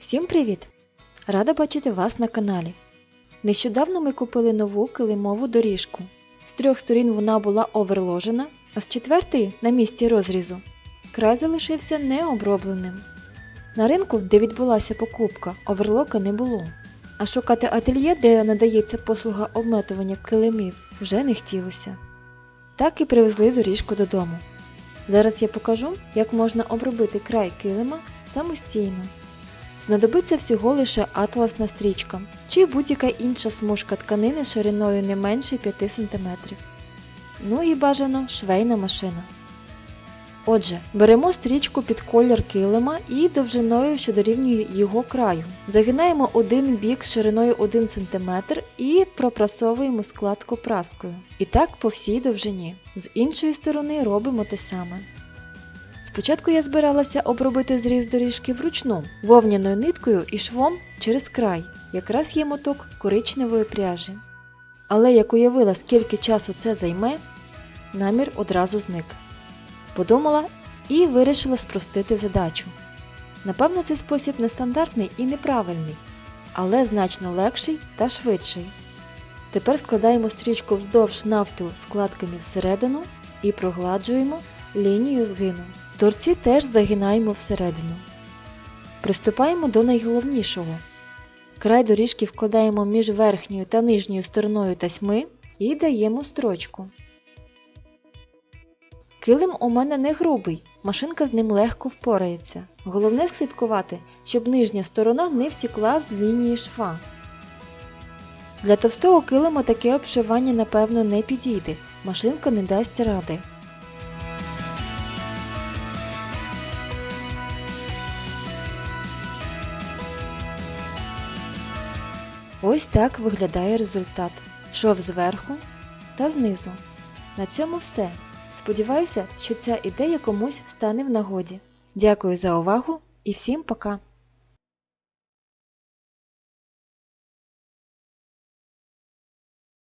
Всім привіт! Рада бачити вас на каналі. Нещодавно ми купили нову килимову доріжку. З трьох сторін вона була оверложена, а з четвертої на місці розрізу край залишився необробленим. На ринку, де відбулася покупка, оверлока не було. А шукати ательє, де надається послуга обметування килимів, вже не хотілося. Так і привезли доріжку додому. Зараз я покажу, як можна обробити край килима самостійно. Знадобиться всього лише атласна стрічка чи будь-яка інша смужка тканини шириною не менше 5 см. Ну і бажано швейна машина. Отже, беремо стрічку під колір килима і довжиною, що дорівнює його краю. Загинаємо один бік шириною 1 см і пропрасовуємо складку праскою. І так по всій довжині. З іншої сторони робимо те саме. Спочатку я збиралася обробити зріз доріжки вручну, вовняною ниткою і швом через край, якраз є моток коричневої пряжі. Але як уявила, скільки часу це займе, намір одразу зник. Подумала і вирішила спростити задачу. Напевно, цей спосіб нестандартний і неправильний, але значно легший та швидший. Тепер складаємо стрічку вздовж навпіл складками всередину і прогладжуємо лінію згину. Торці теж загинаємо всередину. Приступаємо до найголовнішого. Край доріжки вкладаємо між верхньою та нижньою стороною тасьми і даємо строчку. Килим у мене не грубий, машинка з ним легко впорається. Головне слідкувати, щоб нижня сторона не втікла з лінії шва. Для товстого килима таке обшивання напевно не підійде, машинка не дасть ради. Ось так виглядає результат. Шов зверху та знизу. На цьому все. Сподіваюся, що ця ідея комусь стане в нагоді. Дякую за увагу і всім пока!